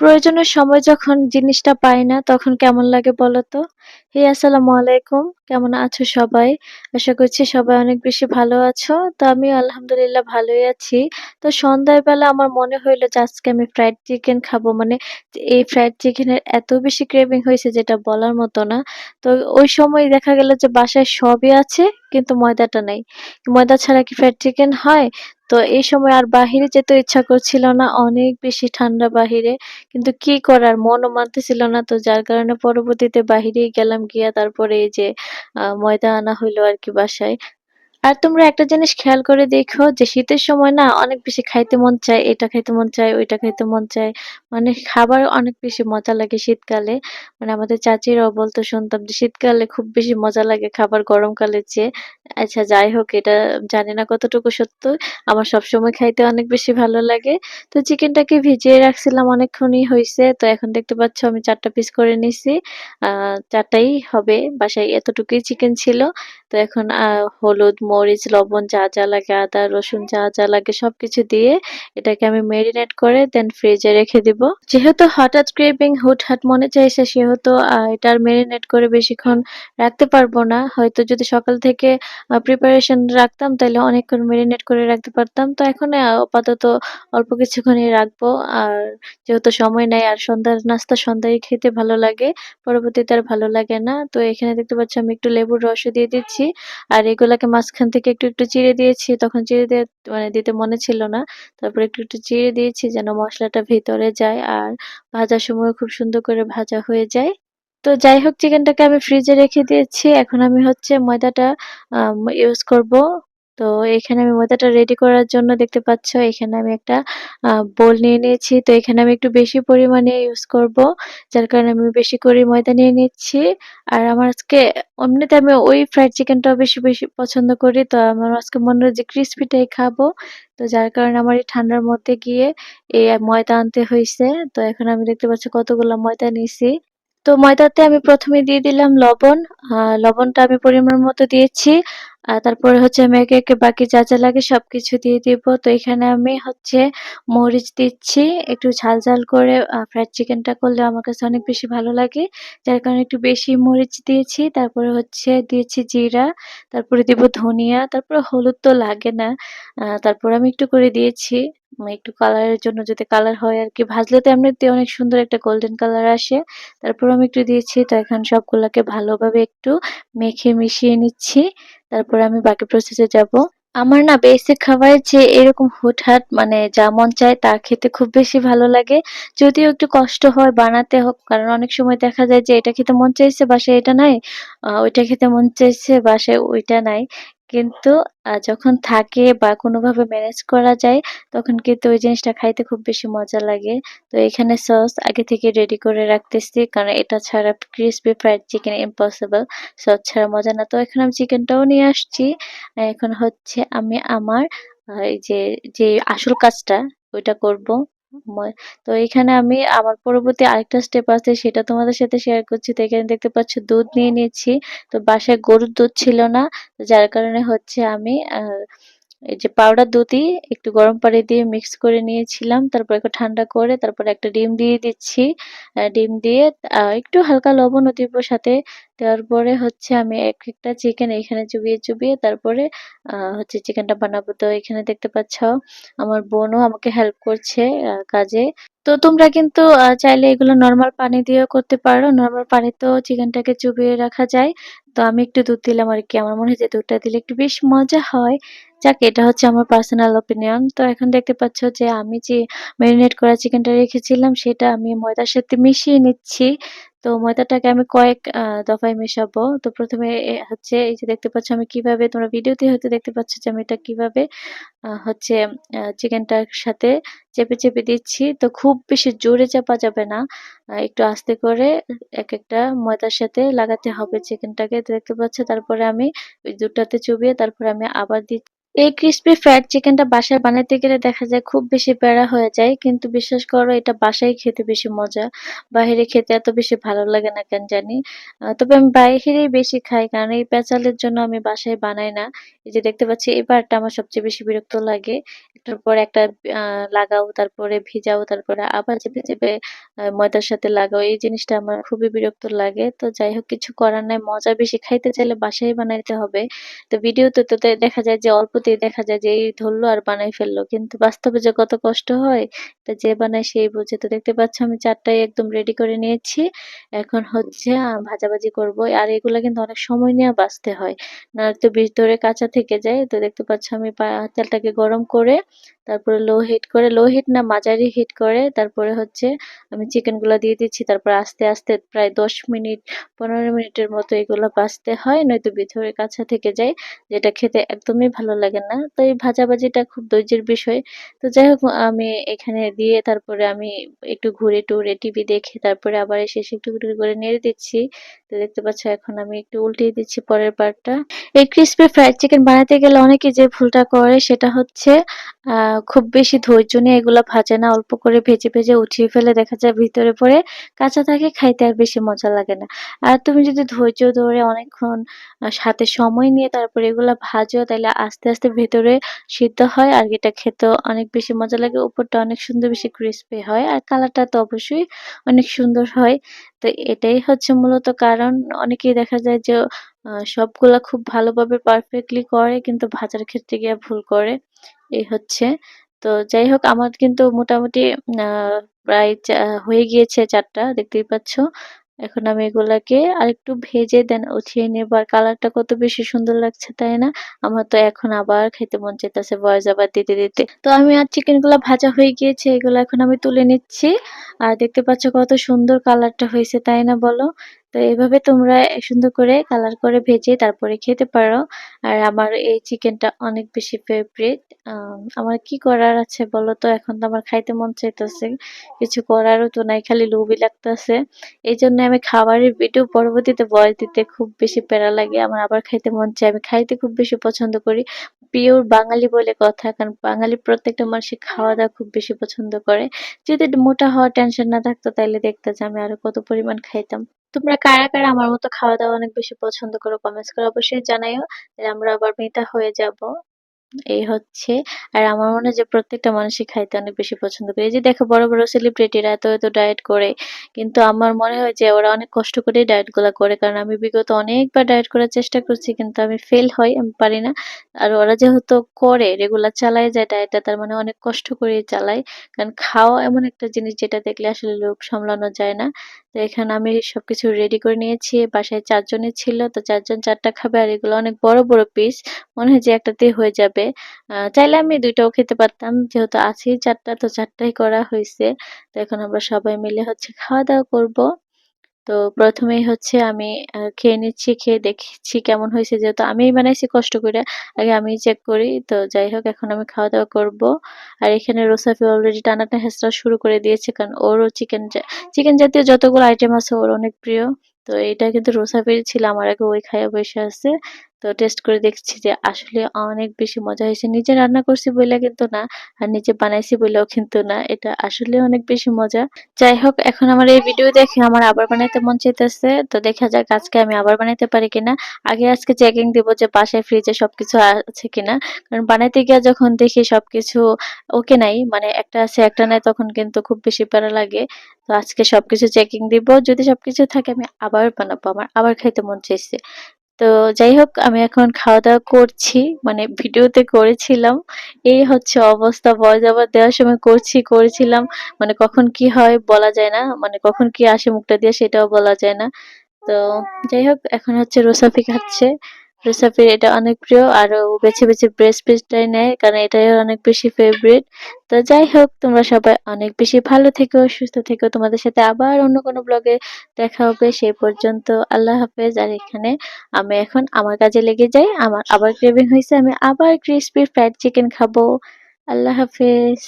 প্রয়োজনের সময় যখন জিনিসটা পাই না তখন কেমন লাগে বলতো? হে, আসসালামু আলাইকুম। কেমন আছো সবাই? আশা করছি সবাই অনেক বেশি ভালো আছো। তো আমি আলহামদুলিল্লাহ ভালোই আছি। তো সন্ধ্যার বেলা আমার মনে হইল যে আজকে আমি ফ্রাইড চিকেন খাব। মানে এই ফ্রাইড চিকেনের এত বেশি ক্রেভিং হইছে যেটা বলার মতো না। তো ওই সময় দেখা গেল যে বাসায় সবই আছে, কিন্তু ময়দাটা নাই। ময়দা ছাড়া কি ফ্রাইড চিকেন হয়? তো এই সময় আর বাহিরে যেতে ইচ্ছা করছিল না। অনেক বেশি ঠান্ডা বাহিরে। কিন্তু কি করার মনও মানতেছিল না। তো যার কারণে পরবর্তীতে বাহিরেই গেলাম গিয়া তারপরে এই যে ময়দা আনা হইল আর কি বাসায়। আর তোমরা একটা জিনিস খেয়াল করে দেখো যে শীতের সময় না অনেক বেশি খাইতে মন চায়, এটা খাইতে মন চায়, ওইটা খাইতে মন চায়। মানে খাবার অনেক বেশি মজা লাগে শীতকালে। মানে আমাদের চাচিরাও বলতো শুনতাম যে শীতকালে খুব বেশি মজা লাগে খাবার গরমকালের চেয়ে। আচ্ছা যাই হোক এটা জানি না কতটুকু সত্য। আমার সবসময় খাইতে অনেক বেশি ভালো লাগে। তো চিকেনটাকে ভিজিয়ে রাখছিলাম অনেকক্ষণই হয়েছে তো এখন দেখতে পাচ্ছ আমি চারটা পিস করে নিছি। আ ৪ টাই হবে। বাসায় এতটুকুই চিকেন ছিল। তো এখন হলুদ, মরিচ, লবণ যা, যা লাগে আদা, রসুন যা, যা লাগে সবকিছু দিয়ে এটাকে আমি মেরিনেট করে দেন ফ্রিজে রেখে দিব। যেহেতু হঠাৎ ক্রেভিং হুটহাট মনে চাইছে সেহেতু আ এটা আর মেরিনেট করে বেশিক্ষণ রাখতে পারব না। হয়তো যদি সকাল থেকে প্রিপারেশন রাখতাম তাইলে অনেকক্ষণ মেরিনেট করে রাখতে পারতাম। তো এখন আপাতত অল্প কিছুক্ষণই রাখব। আর যেহেতু সময় নাই আর সন্ধ্যার নাস্তা সন্ধ্যায় খেতে ভালো লাগে। পরবর্তীতে আর ভালো লাগে না। তো এখানে দেখতে পাচ্ছ আমি একটু লেবুর রসও দিয়ে দিচ্ছি। আর এগুলাকে মাঝখান থেকে একটু, একটু চিড়ে দিয়েছি। তখন চিড়ে দিয়ে মানে দিতে মনে ছিল না। তারপরে একটু, একটু চিড়ে দিয়েছি যেন মসলাটা ভেতরে যায় আর ভাজার সময় খুব সুন্দর করে ভাজা হয়ে যায়। তো যাই হোক চিকেনটাকে আমি ফ্রিজে রেখে দিয়েছি। এখন আমি হচ্ছে ময়দাটা ইউজ করব। তো এখানে আমি ময়দাটা রেডি করার জন্য দেখতে পাচ্ছ এখানে আমি একটা বোল নিয়ে নিয়েছি। তো এখানে আমি একটু বেশি পরিমাণে ইউজ করব। যার কারণে আমি বেশি করে ময়দা নিয়ে নিচ্ছি। আর আমার আজকে এমনিতে আমি ওই ফ্রাইড চিকেনটাও বেশি, বেশি পছন্দ করি। তো আমার আজকে মনে হয় যে ক্রিসপিটাই খাব। তো যার কারণে আমার এই ঠান্ডার মধ্যে গিয়ে এই ময়দা আনতে হয়েছে তো এখন আমি দেখতে পাচ্ছি কতগুলা ময়দা নিয়েছি তো ময়দাতে আমি প্রথমে দিয়ে দিলাম লবণ। লবণটা আমি পরিমাণ মতো দিয়েছি। আর তারপরে হচ্ছে আমি একে, একে বাকি যা, যা লাগে সবকিছু দিয়ে দিব। তো এখানে আমি হচ্ছে মরিচ দিচ্ছি। একটু ঝাল, ঝাল করে ফ্রাইড চিকেনটা করলে আমার কাছে অনেক বেশি ভালো লাগে। যার কারণে একটু বেশি মরিচ দিয়েছি। তারপরে হচ্ছে দিয়েছি জিরা, তারপরে দিব ধনিয়া, তারপরে হলুদ তো লাগে না। তারপরে আমি একটু করে দিয়েছি। একটু কালারের জন্য যদি কালার হয় আর কি ভাজলে তো এমনিতে অনেক সুন্দর একটা গোল্ডেন কালার আসে। তারপর আমি একটু দিয়েছি। তো এখন সবগুলাকে ভালোভাবে একটু মেখে মিশিয়ে নিচ্ছি। তারপরে আমি বাকি প্রসেসে যাব। আমার না বেসিক খাবার যে এরকম হুটহাট মানে যা মন চায় তা খেতে খুব বেশি ভালো লাগে। যদিও একটু কষ্ট হয় বানাতে হোক, কারণ অনেক সময় দেখা যায় যে এটা খেতে মন চাইছে, বাসায় এটা নাই। ওইটা খেতে মন চাইছে, বাসায় ওইটা নাই। কিন্তু যখন থাকে বা কোনোভাবে ম্যানেজ করা যায় তখন কিন্তু ওই জিনিসটা খাইতে খুব বেশি মজা লাগে। তো এখানে সস আগে থেকে রেডি করে রাখতেছি। কারণ এটা ছাড়া crispy fried chicken impossible. Sauce ছাড়া মজা না। তো এখন আমি চিকেনটাও নিয়ে আসছি। এখন হচ্ছে আমি আমার এই যে, যে আসল কাজটা ওইটা করব। ময় তো এখানে আমি আমার পরবর্তী আরেকটা স্টেপ আছে, সেটা তোমাদের সাথে শেয়ার করছি। তো এখানে দেখতে পাচ্ছ, দুধ নিয়ে নিচ্ছি তো বাসায় গরুর দুধ ছিল না। যার কারণে হচ্ছে আমি এই যে পাউডার দুধই একটু গরম পানি দিয়ে মিক্স করে নিয়েছিলাম। তারপর একটু ঠান্ডা করে তারপরে একটা ডিম দিয়ে দিচ্ছি। ডিম দিয়ে একটু হালকা লবণও দিব সাথে। দেওয়ার পরে হচ্ছে আমি এক একটা চিকেন এখানে চুবিয়ে, চুবিয়ে তারপরে হচ্ছে চিকেনটা বানাবো। তো এখানে দেখতে পাচ্ছ আমার বোনও আমাকে হেল্প করছে কাজে। তো তোমরা কিন্তু চাইলে এগুলো নর্মাল পানি দিয়েও করতে পারো। নরমাল পানিতেও চিকেনটাকে চুবিয়ে রাখা যায়। তো আমি একটু দুধ দিলাম আর কি আমার মনে হয় যে দুধটা দিলে একটু বেশ মজা হয়। যাক এটা হচ্ছে আমার পার্সোনাল ওপিনিয়ন। তো এখন দেখতে পাচ্ছ যে আমি যে ম্যারিনেট করা চিকেনটা রেখেছিলাম সেটা আমি ময়দার সাথে মিশিয়ে নিচ্ছি। তো ময়দাটাকে আমি কয়েক দফায় মেশাবো। তো ১ম এ এ হচ্ছে এই যে দেখতে পাচ্ছ আমি কীভাবে তোমরা ভিডিওতে হয়তো দেখতে পাচ্ছ যে আমি এটা কীভাবে হচ্ছে চিকেনটার সাথে চেপে, চেপে দিচ্ছি। তো খুব বেশি জোরে চাপা যাবে না। একটু আস্তে করে এক একটা ময়দার সাথে লাগাতে হবে চিকেনটাকে। দেখতে পাচ্ছ তারপরে আমি ওই দুধটাতে চুবিয়ে তারপরে আমি আবার দি এই ক্রিসপি ফ্রাইড চিকেনটা বাসায় বানাইতে গেলে দেখা যায় খুব বেশি প্যারা হয়ে যায়। কিন্তু বিশ্বাস করো এটা বাসায় খেতে বেশি মজা। বাহিরে খেতে এত বেশি ভালো লাগে না কেন জানি। তবে আমি বাহিরেই বেশি খাই কারণ এই পেঁচালের জন্য আমি বাসায় বানাই না। এই যে দেখতে পাচ্ছি এই আমার সবচেয়ে বেশি বিরক্ত লাগে। একটার পর একটা লাগাও, তারপরে ভিজাও, তারপরে আবার চেপে, চেপে ময়দার সাথে লাগাও। এই জিনিসটা আমার খুবই বিরক্ত লাগে। তো যাই হোক কিছু করার নাই। মজা বেশি খাইতে চাইলে বাসায় বানাইতে হবে। তো ভিডিওতে তো দেখা যায় যে অল্পতেই দেখা যায় যে এই ধরলো আর বানাই ফেলল। কিন্তু বাস্তবে যে কত কষ্ট হয় তা যে বানায় সেই বোঝে। তো দেখতে পাচ্ছ আমি চারটাই একদম রেডি করে নিয়েছি। এখন হচ্ছে ভাজাভাজি করব। আর এগুলো কিন্তু অনেক সময় নিয়ে বাঁচতে হয়। না তো বীজ ধরে কাঁচা থেকে যায়। তো দেখতে পাচ্ছ আমি তেলটাকে গরম করে তারপরে লো হিট করে লো হিট না মাঝারি হিট করে তারপরে হচ্ছে আমি চিকেনগুলা দিয়ে দিচ্ছি। তারপর আস্তে, আস্তে প্রায় ১০ মিনিট ১৫ মিনিটের মতো এগুলো ভাজতে হয়। নয়তো ভিতরে কাঁচা থেকে যায়। যেটা খেতে একদমই ভালো লাগে না। তো এই ভাজাভাজিটা খুব ধৈর্যের বিষয়। তো যাই হোক আমি এখানে দিয়ে তারপরে আমি একটু ঘুরে টুরে টিভি দেখে তারপরে আবার এসে, একটু, করে নেড়ে দিচ্ছি। তো দেখতে পাচ্ছ এখন আমি একটু উল্টিয়ে দিচ্ছি পরের পার্টটা। এই ক্রিসপি ফ্রাইড চিকেন বানাতে গেলে অনেকে যে ভুলটা করে সেটা হচ্ছে খুব বেশি ধৈর্য নিয়ে এগুলা ভাজে না। অল্প করে ভেজে, ভেজে উঠিয়ে ফেলে দেখা যায় ভিতরে পড়ে কাঁচা থাকে খাইতে আর বেশি মজা লাগে না। আর তুমি যদি ধৈর্য ধরে অনেকক্ষণ সাথে সময় নিয়ে তারপরে এগুলা ভাজো তাহলে আস্তে, আস্তে ভেতরে সিদ্ধ হয় আর এটা খেতেও অনেক বেশি মজা লাগে। উপরটা অনেক সুন্দর বেশি ক্রিসপি হয়। আর কালারটা তো অবশ্যই অনেক সুন্দর হয়। তো এটাই হচ্ছে মূলত কারণ। অনেকেই দেখা যায় যে সবগুলা খুব ভালোভাবে পারফেক্টলি করে কিন্তু ভাজার ক্ষেত্রে গিয়ে ভুল করে। এই হচ্ছে। তো যাই হোক আমার কিন্তু মোটামুটি প্রায় হয়ে গিয়েছে চারটা দেখতেই পাচ্ছ। এখন আমি এগুলাকে আর একটু ভেজে দেন উঠিয়ে নেব। আর কালারটা কত বেশি সুন্দর লাগছে, তাই না? আমার তো এখন আবার খেতে মন চাইতেছে বয়স আবার দিতে, দিতে। তো আমি আর চিকেনগুলো ভাজা হয়ে গিয়েছে। এগুলো এখন আমি তুলে নিচ্ছি। আর দেখতে পাচ্ছ কত সুন্দর কালারটা হইছে, তাই না বলো? তো এভাবে তোমরা সুন্দর করে কালার করে ভেজে তারপরে খেতে পারো। আর আমার এই চিকেনটা অনেক বেশি ফেভারিট। আমার কি করার আছে বলো তো? এখন তো আমার খাইতে মন চাইতেছে। কিছু করারও তো নাই খালি লোভই লাগতেছে। এই জন্য আমি খাবারের ভিডিও পরবর্তীতে বয়স দিতে খুব বেশি প্যারা লাগে। আমার আবার খাইতে মন চাই আমি খাইতে খুব বেশি পছন্দ করি। পিওর বাঙালি বলে কথা। কারণ বাঙালি প্রত্যেকটা মানুষই খাওয়া-দাওয়া খুব বেশি পছন্দ করে। যদি মোটা হওয়ার টেনশন না থাকতো তাহলে দেখতে যে আমি আরও কত পরিমাণ খাইতাম। তোমরা কারা, কারা আমার মতো খাওয়া-দাওয়া অনেক বেশি পছন্দ করো কমেন্টস করে অবশ্যই জানাইও। আমরা আবার মেটা হয়ে যাব। এই হচ্ছে। আর আমার মনে হয় যে প্রত্যেকটা মানুষই খাইতে অনেক বেশি পছন্দ করে। এই যে দেখো বড়, বড় সেলিব্রিটিরা এত, এত ডায়েট করে। কিন্তু আমার মনে হয় যে ওরা অনেক কষ্ট করেই ডায়েটগুলা করে। কারণ আমি বিগত অনেকবার ডায়েট করার চেষ্টা করছি কিন্তু আমি ফেল হই, আমি পারি না। আর ওরা যেহেতু করে রেগুলার চালায় যায় ডায়েটটা তার মানে অনেক কষ্ট করেই চালায়। কারণ খাওয়া এমন একটা জিনিস যেটা দেখলে আসলে লোক সামলানো যায় না। তো এখানে আমি সবকিছু রেডি করে নিয়েছি। বাসায় ৪ জনের ছিল। তো চারজন চারটা খাবে আর এগুলো অনেক বড়, বড় পিস। মনে হয় যে একটাতেই হয়ে যাবে। আ, চাইলে আমি ২ টাও খেতে পারতাম। যেহেতু আছেই ৪ টা তো ৪ টাই করা হইছে। তো এখন আমরা সবাই মিলে হচ্ছে খাওয়া-দাওয়া করব। তো ১ম এই হচ্ছে আমি খেয়ে নিচ্ছি। খেয়ে দেখছি কেমন হইছে। যেহেতু আমিই বানাইছি, কষ্ট কইরা। আগে আমিই চেক করি। তো যাই হোক, এখন আমি খাওয়া-দাওয়া করব। আর এখানে রোসাফি অলরেডি টানাটা হেঁচড়া শুরু করে দিয়েছে। কারণ ওরও চিকেন চিকেন জাতীয় যতগুলো আইটেম আছে, ওর অনেক প্রিয়। তো এটা কিন্তু রোসাফির ছিল। আমার আগে ওই খাইয়া বসে আছে। তো টেস্ট করে দেখছি যে আসলে অনেক বেশি মজা হয়েছে। নিজে রান্না করছি বইলা কিন্তু না। আর নিজে বানাইছি বইলাও কিন্তু না। এটা আসলে অনেক বেশি মজা। যাই হোক, এখন আমার এই ভিডিও দেখে আমার আবার বানাইতে মন চাইতেছে। তো দেখা যাক আজকে আমি আবার বানাইতে পারি কিনা। আগে আজকে চেকিং দিব যে বাসায় ফ্রিজে সবকিছু আছে কিনা। কারণ বানাইতে গিয়া যখন দেখি সবকিছু ওকে নাই মানে একটা আছে, একটা নাই, তখন কিন্তু খুব বেশি প্যারা লাগে। তো আজকে সবকিছু চেকিং দিব। যদি সবকিছু থাকে আমি আবার বানাবো। আমার আবার খাইতে মন চাইছে। তো যাই হোক আমি এখন খাওয়া-দাওয়া করছি। মানে ভিডিওতে করেছিলাম। এই হচ্ছে অবস্থা। বয়স আবার দেওয়ার সময় করছি, করেছিলাম। মানে কখন কি হয় বলা যায় না। মানে কখন কি আসে মুখটা দিয়ে সেটাও বলা যায় না। তো যাই হোক এখন হচ্ছে রোসাফি খাচ্ছে। রোসাফির এটা অনেক প্রিয়। আর ও বেছে, বেছে ব্রেস্ট পিসটাই নেয়। কারণ এটাই অনেক বেশি ফেভারিট। তো যাই হোক তোমরা সবাই অনেক বেশি ভালো থেকো, সুস্থ থেকো। তোমাদের সাথে আবার অন্য কোনো ব্লগে দেখা হবে। সেই পর্যন্ত আল্লাহ হাফেজ। আর এখানে আমি এখন আমার কাজে লেগে যাই। আমার আবার ক্রেভিং হইছে। আমি আবার ক্রিসপি ফ্রাইড চিকেন খাব। আল্লাহ হাফেজ।